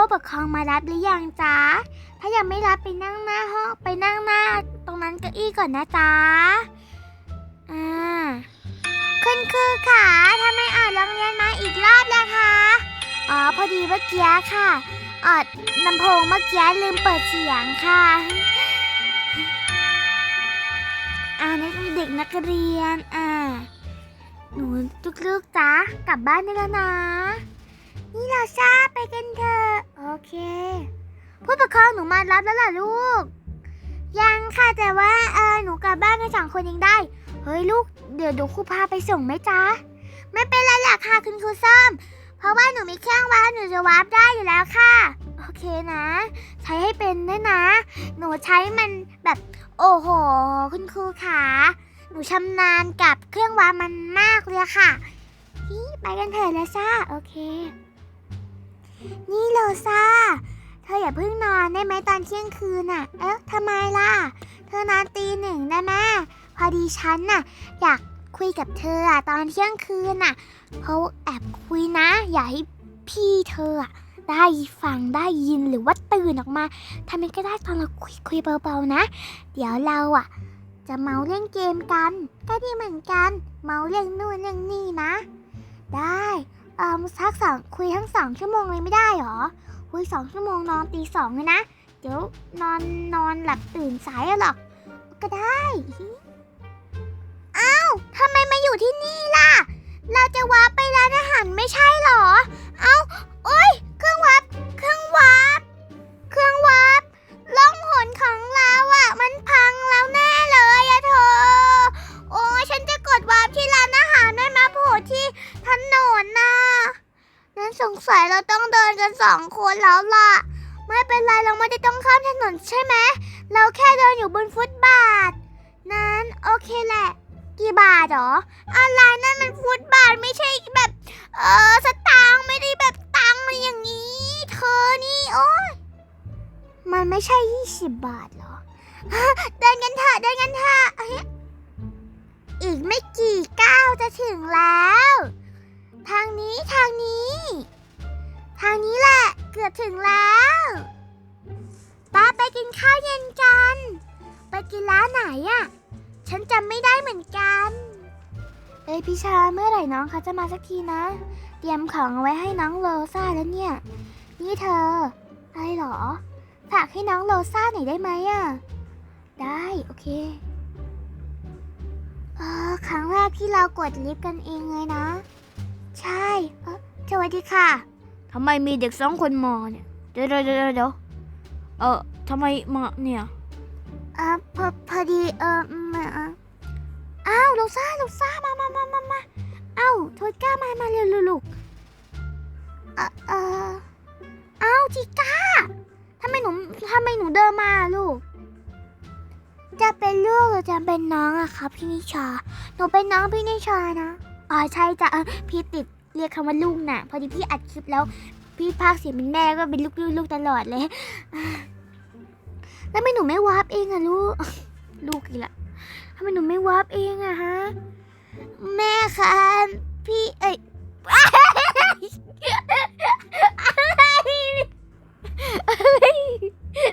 หนูพ่อปกครองมารับหรือยังจ๊ะ ถ้ายังไม่รับไปนั่งหน้าห้องไปนั่งหน้า ตรงนั้นเก้าอี้ก่อนนะจ๊ะ อ่า คุณครูค่ะทำไมอ่านโรงเรียนมาอีกรอบแล้วคะ อ๋อ พอดีเมื่อกี้ค่ะ ออดลำโพงเมื่อกี้ลืมเปิดเสียงค่ะอ่านักเด็กนักเรียน อ่า หนูลูกๆจ๊ะกลับบ้านได้แล้วนะ นี่เราซาไปกันเถอะโอเค ผู้ปกครองหนูมารับแล้วล่ะลูก ยังค่ะแต่ว่าเออหนูกลับบ้านกันสองคนเองได้ เฮ้ยลูกเดี๋ยวดี๋ยวครูพาไปส่งไหมจ๊ะ ไม่เป็นไรหรอกค่ะคุณครูส้ม เพราะว่าหนูมีเครื่องวาร์ปหนูจะวาร์ปได้อยู่แล้วค่ะ โอเคนะ ใช้ให้เป็นด้วยนะ หนูใช้มันแบบโอ้โห คุณครูขาหนูชำนาญกับเครื่องวาร์ปมันมากเลยค่ะไปกันเถอะแล้วซ่าโอเค นี่โลซาเธออย่าเพิ่งนอนได้ไหมตอนเที่ยงคืนน่ะ เอ๊ะทำไมล่ะ เธอนอนตีหนึ่งได้ไหมพอดีฉันน่ะ อยากคุยกับเธออะตอนเที่ยงคืนน่ะเขาแอบคุยนะ อย่าให้พี่เธออะได้ฟังได้ยินหรือว่าตื่นออกมาทำไมก็ได้ตอนเราคุยคุยเบาๆนะ เดี๋ยวเราอะ จะเมาเล่นเกมกัน ก็ดีเหมือนกัน เมาเรื่องนู่นเรื่องนี่นะ ได้ เอ่อสักสองคุยทั้งสองชั่วโมงเลยไม่ได้หรอ คุยสองชั่วโมงนอนตีสองเลยนะ เดี๋ยวนอนนอนหลับตื่นสายอะหรอก ก็ได้อ้าวทำไมมาอยู่ที่นี่ล่ะ เราจะวาร์ไปร้านอาหารไม่ใช่หรอ เอ้าโอ๊ย คนแล้วล่ะ ไม่เป็นไรเราไม่ได้ต้องข้ามถนนใช่ไหมเราแค่เดินอยู่บนฟุตบาท นั้นโอเคแหละ กี่บาทเหรออะไรนั่นมันฟุตบาทไม่ใช่แบบ เออสตางค์ไม่ได้แบบตังค์อะไรอย่างนี้ เธอนี่โอ้ยมันไม่ใช่20บาทเหรอเดินกันเถอะเดินกันเถอะอีกไม่กี่ก้าวจะถึงแล้ว ทางนี้ทางนี้ ทางนี้แหละ เกือบถึงแล้วป้าไปกินข้าวเย็นกัน ไปกินร้านไหนอะฉันจำไม่ได้เหมือนกัน เอ้ยพี่ชาเมื่อไหร่น้องเขาจะมาสักทีนะ เตรียมของเอาไว้ให้น้องโลซ่าแล้วเนี่ย นี่เธอ อะไรเหรอ ฝากให้น้องโลซ่าหน่อยได้ไหมอะได้โอเคเออครั้งแรกที่เรากดลิฟต์กันเองเลยนะ ใช่เออสวัสดีค่ะ ทำไมมีเด็กสองคนมาเนี่ย เดี๋ยวเดี๋ยวเดี๋ยวเออทำไมมาเนี่ยเออพอพอดีเออมาอ้าวลูซ่าลูซ่ามามามามามาเอ้าวโทษก้ามามาเร็วลูกเออเอออ้าจิก้าทำไมหนูทำไมหนูเดินมาลูก จะเป็นลูกหรือจะเป็นน้องอะครับพี่นิชา หนูเป็นน้องพี่นิชานะอ๋อใช่จ้ะพี่ติด เรียกคำว่าลูกน่ะ พอดีพี่อัดคลิปแล้ว พี่พากเสียงเป็นแม่ก็เป็นลูกๆลูกตลอดเลย แล้วทำไมหนูไม่วาร์ปเองอะลูก ลูกอีกละทำไมหนูไม่วาร์ปเองอะฮะ แม่คะพี่เอ้ย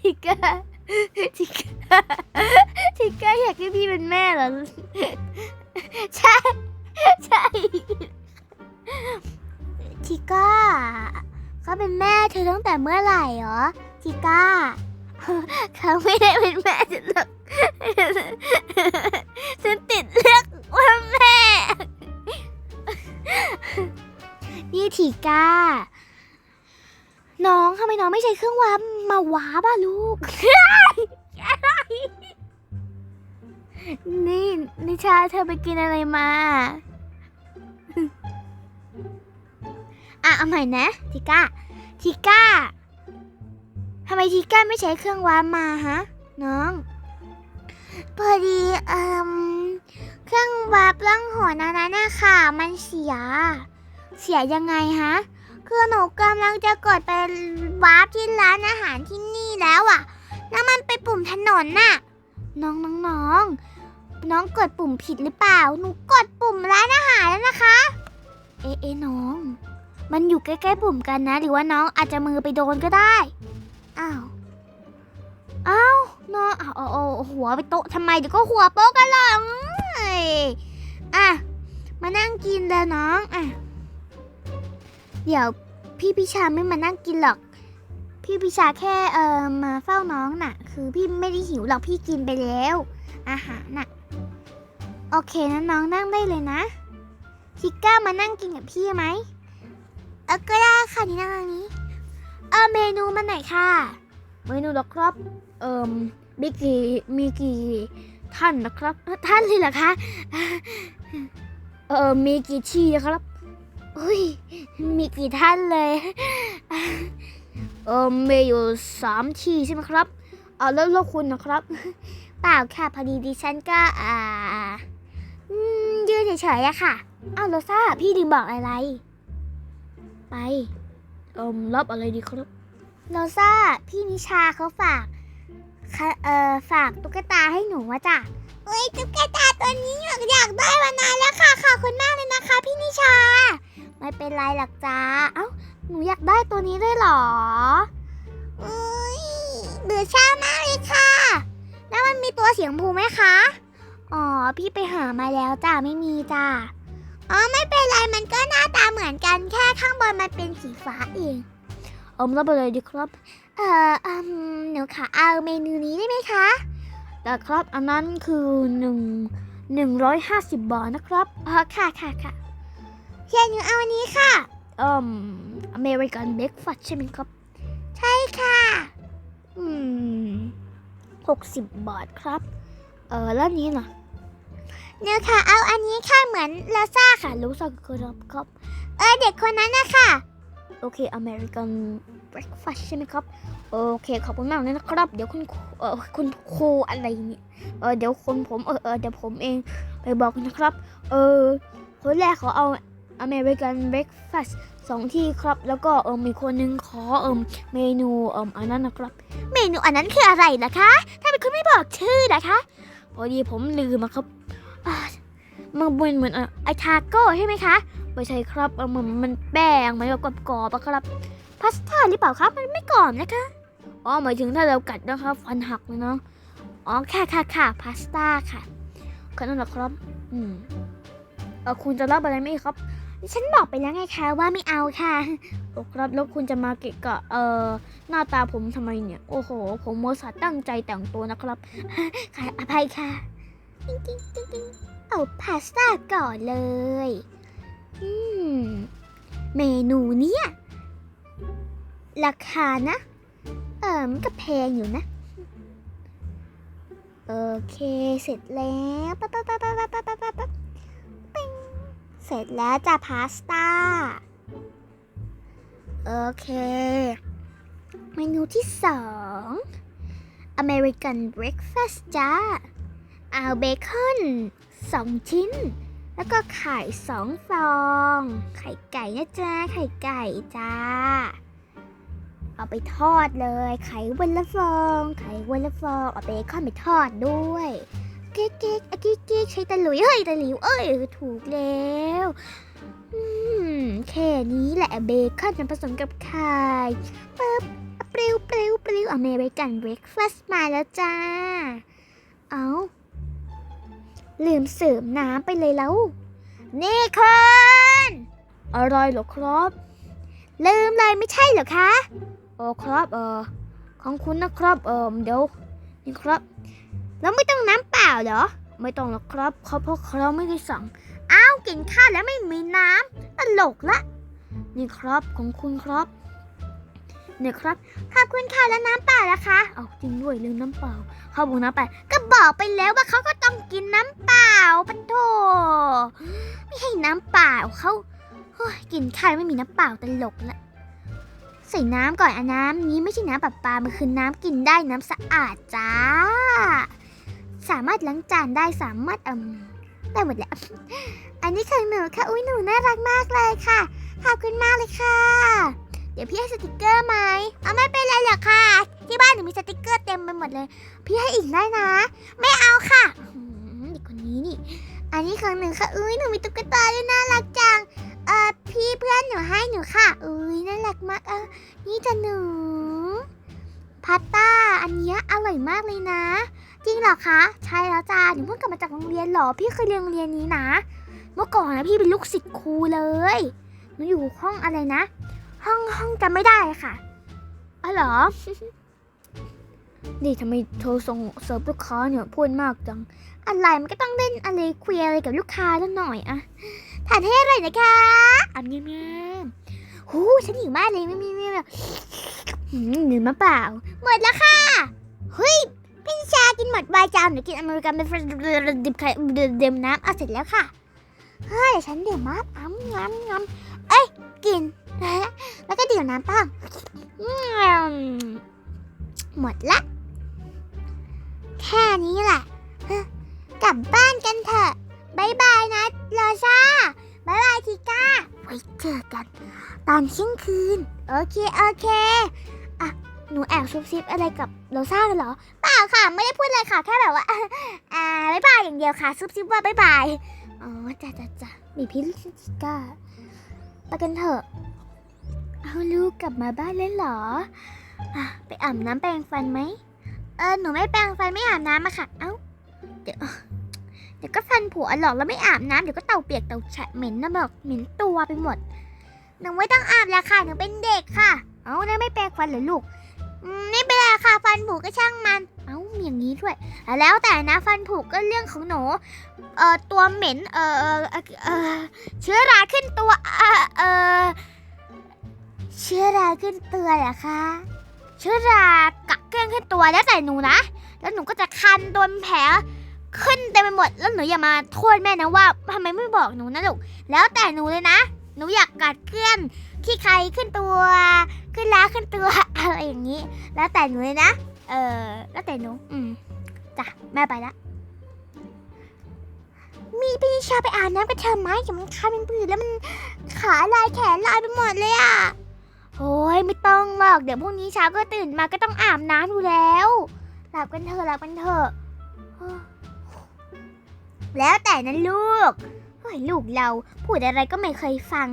ทิก้าทิก้าทิก้าอยากให้พี่เป็นแม่เหรอ ใช่ อตั้งแต่เมื่อไหร่เหรอทิก้า เขาไม่ได้เป็นแม่ฉันหรอกฉันติดเรียกว่าแม่ นี่ทิก้า น้องทำไมน้องไม่ใช้เครื่องวาร์ปมาวาร์ปอะลูก นี่ นิชาเธอไปกินอะไรมา อะเอาใหม่นะ ทิก้า ทิก้าทำไมทิก้าไม่ใช้เครื่องวาร์ปมาฮะน้องพอดีเอ่มเครื่องวาร์ปล่องหนอันนั้นนะคะมันเสีย เสียยังไงฮะ คือหนูกำลังจะกดไปวาร์ปที่ร้านอาหารที่นี่แล้วอะแล้วมันไปปุ่มถนนน่ะ น้องน้องน้องน้องกดปุ่มผิดหรือเปล่า หนูกดปุ่มร้านอาหารแล้วนะคะ เอ๊ะเอ๊ะน้อง มันอยู่ใกล้ๆปุ่มกันนะ หรือว่าน้องอาจจะมือไปโดนก็ได้ อ้าว อ้าวน้องเอาเอาเอาหัวไปโต๊ะทำไมเดี๋ยวก็หัวโป๊กกันหรอกอ้ยอะ มานั่งกินเลยน้องอะเดี๋ยวพี่พิชาไม่มานั่งกินหรอก พี่พิชาแค่เออมาเฝ้าน้องน่ะ คือพี่ไม่ได้หิวหรอกพี่กินไปแล้ว อาหารน่ะ โอเคนะน้องนั่งได้เลยนะชิก้ามานั่งกินกับพี่ไหม เออก็ได้ค่ะนี่นั่งทางนี้ เออเมนูมาไหนค่ะ เมนูเหรอครับ เอ่มมีกี่มีกี่ท่านนะครับ ท่านเลยเหรอคะ เออมีกี่ที่นะครับอุ้ยมีกี่ท่านเลย เออมีอยู่สามที่ใช่ไหมครับ เอาแล้วแล้วคุณนะครับ เปล่าค่ะพอดีดิฉันก็อ่าอืมยืนเฉยๆอะค่ะอ้าวโรซ่าพี่ลืมบอกอะไร ไปเอมรับอะไรดีครับโรซ่าพี่นิชาเขาฝากเอ่อฝากตุ๊กตาให้หนูว่าจ้ะเอ้ยตุ๊กตาตัวนี้อยากอยากได้มานานแล้วค่ะขอบคุณมากเลยนะคะ พี่นิชา ไม่เป็นไรหรอกจ้าเอ้าหนูอยากได้ตัวนี้ด้วยหรอเอ้ยเบื่อชามากเลยค่ะ แล้วมันมีตัวเสียงภูไหมคะ อ๋อ พี่ไปหามาแล้วจ้าไม่มีจ้า อ๋อไม่เป็นไรมันก็หน้าตาเหมือนกันแค่ข้างบนมันเป็นสีฟ้าเองเอ่มรับอะไรดีครับ เอ่ออืมหนูขอเอาเมนูนี้ได้ไหมคะ แต่ครับอันนั้นคือหนึ่งหนึ่งร้อยห้าสิบบาทนะครับอ๋อค่ะค่ะค่ะเฮียหนูเอาอันนี้ค่ะอ่มอเมริกันเบรกฟาสใช่ไหมครับ ใช่ค่ะ อืมหกสิบบาทครับ เออแล้วนี้ล่ะ หนูขอเอาอันนี้ค่ะเหมือนลาซ่าค่ะค่ะรู้สักครับครับเออเด็กคนนั้นนะคะโอเคอเมริกันเบรกฟาสใช่ไหมครับ โอเคขอบคุณมากเลยนะครับ เดี๋ยวคุณเออคุณครูอะไรเนี่ยเออเดี๋ยวคนผมเออเออเดี๋ยวผมเองไปบอกนะครับ เออคนแรกขอเอาอเมริกันเบรกฟาสสองที่ครับ แล้วก็เออมีคนหนึงขอเอมเมนูเอมอันนั้นนะครับ เมนูอันนั้นคืออะไรล่ะคะ ถ้าเป็นคุณไม่บอกชื่อนะคะ พอดีผมลืมอะครับ มันเป็นเหมือนไอทาโก้ใช่ไหมคะไม่ใช่ครับเออมันมันแป้งเหมือนกับกรอบๆอะครับพาสต้าหรือเปล่าครับมันไม่กรอบนะคะอ๋อหมายถึงถ้าเรากัดนะครับฟันหักเลยเนาะอ๋อค่ะค่ะค่ะพาสต้าค่ะแค่นั้นแหละครับอืมเออคุณจะรับอะไรไหมครับฉันบอกไปแล้วไงคะว่าไม่เอาค่ะโอ้ครับแล้วคุณจะมาเกะกะเอ่อหน้าตาผมทำไมเนี่ยโอ้โห ผมโมสาตั้งใจแต่งตัวนะครับค่ะอภัยค่ะ ติ๊งติ๊งติ๊ง เอาพาสต้าก่อนเลยอมเมนูเนี้ยราคานะ เออมันก็แพงอยู่นะ โอเคเสร็จแล้วปั๊ปั๊ปั๊ปั๊ปั๊ปั๊ปั๊ปิงเสร็จแล้วจ้าพาสต้า โอเค เมนูที่สองอเมริกันเบรคฟาสจ้า เอาเบคอนสองชิ้น แล้วก็ไข่สองฟอง ไข่ไก่นะจ๊ะ ไข่ไก่จ้า เอาไปทอดเลย ไข่วันละฟอง ไข่วันละฟอง เอาเบคอนไปทอดด้วยเก๊กเก๊กอะกิ๊กกิ๊กใช้ตะหลุยเฮ้ยตะหลิวเอ้ยถูกแล้วอืมแค่นี้แหละเบคอนผสมกับไข่ปึ๊บปลิวปลิวปลิวอเมริกันเบรคฟาสต์มาแล้วจ้า เอา ลืมเสริมน้ำไปเลยแล้ว นี่คนอะไรเหรอครับ ลืมเลยไม่ใช่เหรอคะเออครับเออของคุณนะครับเออเดี๋ยวนี่ครับ แล้วไม่ต้องน้ำเปล่าเหรอ ไม่ต้องหรอกครับเขาเพราะเขาไม่ได้สั่งอ้าวกินข้าวแล้วไม่มีน้ำตลกละ นี่ครับของคุณครับเนี่ยครับขอบคุณค่ะแล้วน้ำเปล่าละคะ เอาจริงด้วยลืมน้ำเปล่าเขาบุกน้ำไปล่าก็บอกไปแล้วว่าเขาก็ ปะโถไม่ให้น้ำเปล่าเขาเฮ้ยกินข้าวไม่มีน้ำเปล่าตลกละ ใส่น้ำก่อนอะน้ำนี้ไม่ใช่น้ำประปา มันคือน้ำกินได้น้ำสะอาดจ้า สามารถล้างจานได้สามารถเอืมได้หมดแหละอันนี้ของหนูค่ะ อุ้ยหนูน่ารักมากเลยค่ะขอบคุณมากเลยค่ะ เดี๋ยวพี่ให้สติกเกอร์ไหมเอาไม่เป็นไรหรอกค่ะ ที่บ้านหนูมีสติกเกอร์เต็มไปหมดเลย พี่ให้อีกได้นะ ไม่เอาค่ะ นี้นี่ อันนี้ของหนึ่งค่ะ อุ้ยหนูมีตุ๊กตาด้วยน่ารักจัง เออพี่เพื่อนหนูให้หนูค่ะ อุ้ยน่ารักมากเออนี่จะหนูพาสต้าอันนี้อร่อยมากเลยนะ จริงเหรอคะ ใช่แล้วจ้าหนูเพิ่งกลับมาจากโรงเรียนหรอ พี่เคยเรียนโรงเรียนนี้นะ เมื่อก่อนนะพี่เป็นลูกศิษย์ครูเลยหนูอยู่ห้องอะไรนะ ห้องห้องจำไม่ได้ค่ะอ๋อเหรอนี่ทำไมเธอส่งเสิร์ฟลูกค้าเนี่ยพูดมากจัง อะไรมันก็ต้องเล่นอะไรคุยอะไรกับลูกค้าแล้วหน่อยอะทานให้อร่อยนะคะอันเงี้ยๆหูฉันหิวมากเลยไม่มีไม่แบบหืมหรือมะเปล่า หมดแล้วค่ะ เฮ้ยพี่ชากินหมดใบจามหนูกินอเมริกันเป็นดิบไข่เดิมน้ำเอาเสร็จแล้วค่ะ เฮ้ยเดี๋ยวฉันเดี๋ยวมาอ้ำงำงำเอ้ย กิน แล้วก็เดี๋ยวน้ำป้างอืมหมดละ แค่นี้แหละ กลับบ้านกันเถอะบายบายนะโรซาบายบายทิก้า ไว้เจอกัน ตอนเที่ยงคืน โอเค โอเค อะ หนูแอบซุบซิบอะไรกับโรซาเหรอ เปล่าค่ะ ไม่ได้พูดอะไรค่ะ แค่แบบว่า อ่าบายบายอย่างเดียวค่ะ ซุบซิบว่าบายบาย อ๋อจ้ะจ้ะจ้ะมีพี่ทิก้า ไปกันเถอะ เอาลูกกลับมาบ้านเล่นเหรอ อะ ไปอาบน้ำแปรงฟันไหม เออ หนูไม่แปรงฟันไม่อาบน้ำอะค่ะ เอ้า ดี๋ยวเดี๋ยวก็ฟันผุหรอกแล้วไม่อาบน้ำเดี๋ยวก็เต่าเปียกเต่าแฉะเหม็นนะบอกเหม็นตัวไปหมดหนูไม่ต้องอาบแล้วค่ะหนูเป็นเด็กค่ะ เอาแล้วไม่แปรงฟันเหรอลูกไม่เป็นไรค่ะฟันผุก็ช่างมัน เอ้ามีอย่างนี้ด้วย แล้วแต่นะฟันผุก็เรื่องของหนูเอ่อตัวเหม็นเอ่อเอ่อเอเชื้อราขึ้นตัวเอ่อเอ่อเชื้อราขึ้นตัวเหรอคะเชื้อรากะเกลื่อนขึ้นตัวแล้วแต่หนูนะ แล้วหนูก็จะคันโดนแผล ขึ้นเต็มไปหมดแล้วหนูอย่ามาโทษแม่นะว่าทำไมไม่บอกหนูนะลูกแล้วแต่หนูเลยนะ หนูอยากกัดเกลื่อนขี้ใครขึ้นตัว ขึ้นล้าขึ้นตัวอะไรอย่างนี้ แล้วแต่หนูเลยนะ เออแล้วแต่หนู อืมจ้ะแม่ไปละมีพี่ชาไปอาบน้ำกับเธอไหมอย่ามันคันเป็นปืนแล้วมันขาลายแขนลายไปหมดเลยอะโอ้ยไม่ต้องหรอกเดี๋ยวพรุ่งนี้เช้าก็ตื่นมาก็ต้องอาบน้ำอยู่แล้วหลับกันเถอะหลับกันเถอะ แล้วแต่นะลูกเฮ้ยลูกเราพูดอะไรก็ไม่เคยฟัง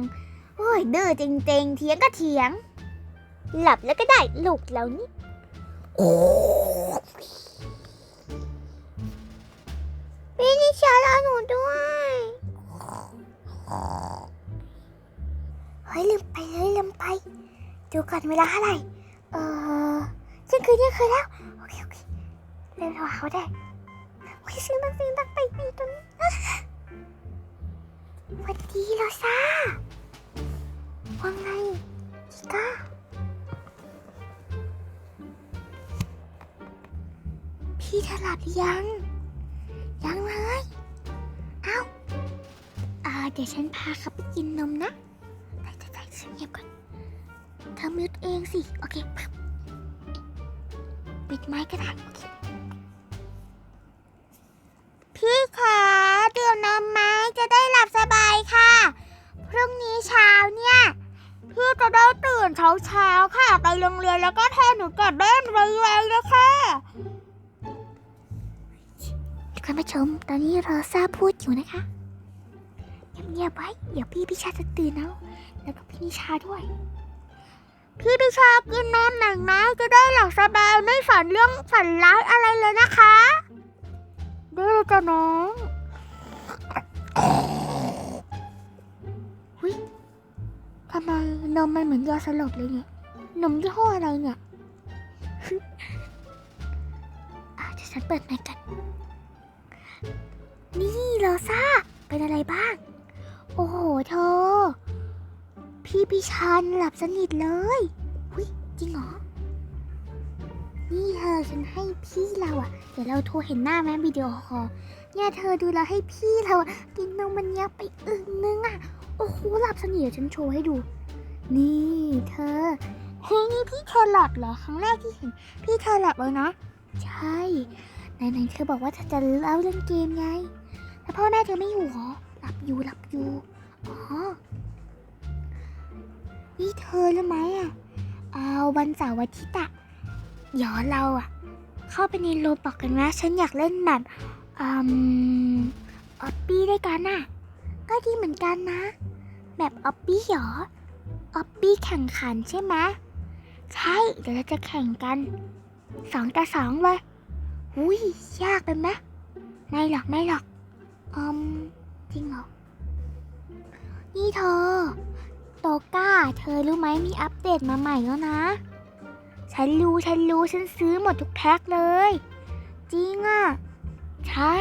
เฮ้ยดื้อจริงๆ เถียงก็เถียง หลับแล้วก็ได้ลูกเรานี่พี่นิชาลาหนูด้วยเฮ้ยลืมไปเลยลืมไป ดูก่อนเวลาเท่าไหร่ เออเที่ยงคืนเที่ยงคืนแล้ว โอเคโอเคเร็วโทรหาเขาได้ โอเคซื้อตั้งซื้อตั้งไปไปตรงนี้สวัสดีโรซ่าว่าไงชิก้าพี่เธอหลับยัง ยังเลย เอา้าอ่าเดี๋ยวฉันพาเขาไปกินนมนะไปไปไปเงียบก่อนเธอมิวต์เองสิ โอเคปิดไม้ก็ได้โอเค รุ่งนี้เช้าเนี่ยพี่จะได้ตื่นเช้าเช้าๆค่ะ ไปโรงเรียนแล้วก็พาหนูกลับบ้านไวๆเลยค่ะคุณผู้ชม ตอนนี้รอซาพูดอยู่นะคะเงียบๆไว้ เดี๋ยวพี่พิชาจะตื่นเอาแล้วก็พี่นิชาด้วย พี่พิชากินนมหน่อยนะจะได้หลับสบายไม่ฝันเรื่องฝันร้ายอะไรเลยนะคะได้เลยจ้ะน้อง ไมนมมันเหมือนยาสลบเลยเนี่ยนมยี่ห้ออะไรเนี่ยอะเดี๋ยวฉันเปิดไมค์กัน นี่โรซ่า เป็นอะไรบ้าง โอ้โหเธอ พี่พิชันหลับสนิทเลยหุยจริงเหรอ นี่เธอฉันให้พี่เราอะเดี๋ยวเราโทรเห็นหน้าแม่วิดีโอคอลเนี่ยเธอดูแลให้พี่เราอะกินนมมันยับไปอึกนึงอะ โอ้โหหลับสนิทเดี๋ยวฉันโชว์ให้ดู นี่เธอเฮ้ยนี่พี่เธอหลับเหรอครั้งแรกที่เห็น พี่เธอหลับเลยนะ ใช่ไหนๆเธอบอกว่าเธอจะเล่าเรื่องเกมไงแล้วพ่อแม่เธอไม่อยู่เหรอหลับอยู่หลับอยู่อ๋อนี่เธอรู้ไหมอะเอาวันเสาร์อาทิตย์อะเดี๋ยวเราอะเข้าไปในโลบอกกันนะฉันอยากเล่นแบบอืมออปปี้ด้วยกันน่ะ ก็ดีเหมือนกันนะ แบบออปปี้เหรอออปปี้แข่งขันใช่ไหมใช่ เดี๋ยวเราจะแข่งกันสองต่อสองเลยหุยยากไปไหมไม่หรอกไม่หรอกอืมจริงเหรอนี่เธอ โตก้า เธอรู้ไหมมีอัปเดตมาใหม่แล้วนะ ฉันรู้ฉันรู้ฉันซื้อหมดทุกแพ็คเลย จริงอะ ใช่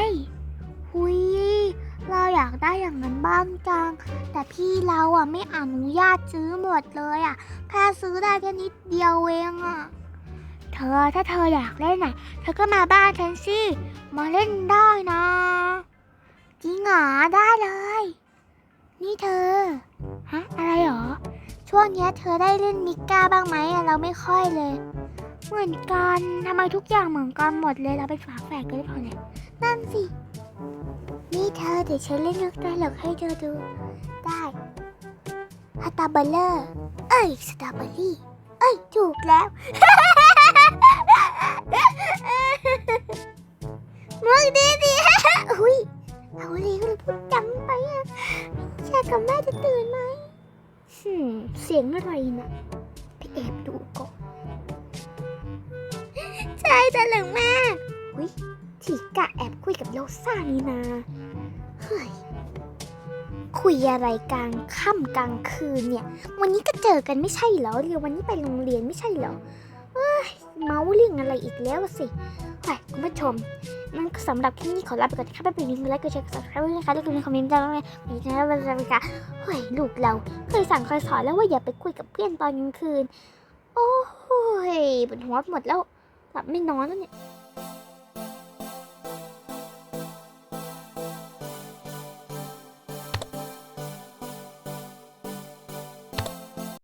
หุย เราอยากได้อย่างนั้นบ้างจัง แต่พี่เราอะไม่อนุญาตซื้อหมดเลยอะ แค่ซื้อได้แค่นิดเดียวเองอะ เธอถ้าเธออยากเล่นอะ เธอก็มาบ้านฉันสิ มาเล่นได้นะ จริงเหรอได้เลย นี่เธอ ฮะ อะไรหรอ ช่วงนี้เธอได้เล่นนิก้าบ้างไหมเราไม่ค่อยเลยเหมือนกัน ทำไมทุกอย่างเหมือนกันหมดเลย เราเป็นฝาแฝดกันหรือเปล่าเนี่ย นั่นสิ นี่เธอเดี๋ยวฉันเล่นนึกได้หรอกให้เธอดู ได้สตาเบลเลอร์ เอ้ยสตาเบอรี่ เอ้ย ถูกแล้วมึงดีดีอุ้ยเอาเลยก็เลยพูดจังไปอะชากับแม่จะตื่นไหมหืมเสียงอะไรนะพี่แอบดูก่อนใช่ตะลึงมาก ที่กะแอบคุยกับโลซ่านี่นาเฮ้ยคุยอะไรกลางค่ำกลางคืนเนี่ย วันนี้ก็เจอกันไม่ใช่เหรอเรียววันนี้ไปโรงเรียนไม่ใช่เหรอเอ้ยเมาเรื่องอะไรอีกแล้วสิไปคุณผู้ชมนั่นก็สำหรับคลิปนี้ขอลาไปก่อนนะคะไปเป็นลิงก์ไลค์กดแชร์กด subscribe ด้วยนะคะแล้วก็ในคอมเมนต์ด้านล่างเลยมีนะวันจันทร์ค่ะเฮ้ยลูกเราเคยสั่งเคยสอนแล้วว่าอย่าไปคุยกับเพื่อนตอนกลางคืน โอ้ยปวดหัวหมดแล้วหลับไม่นอนแล้วเนี่ย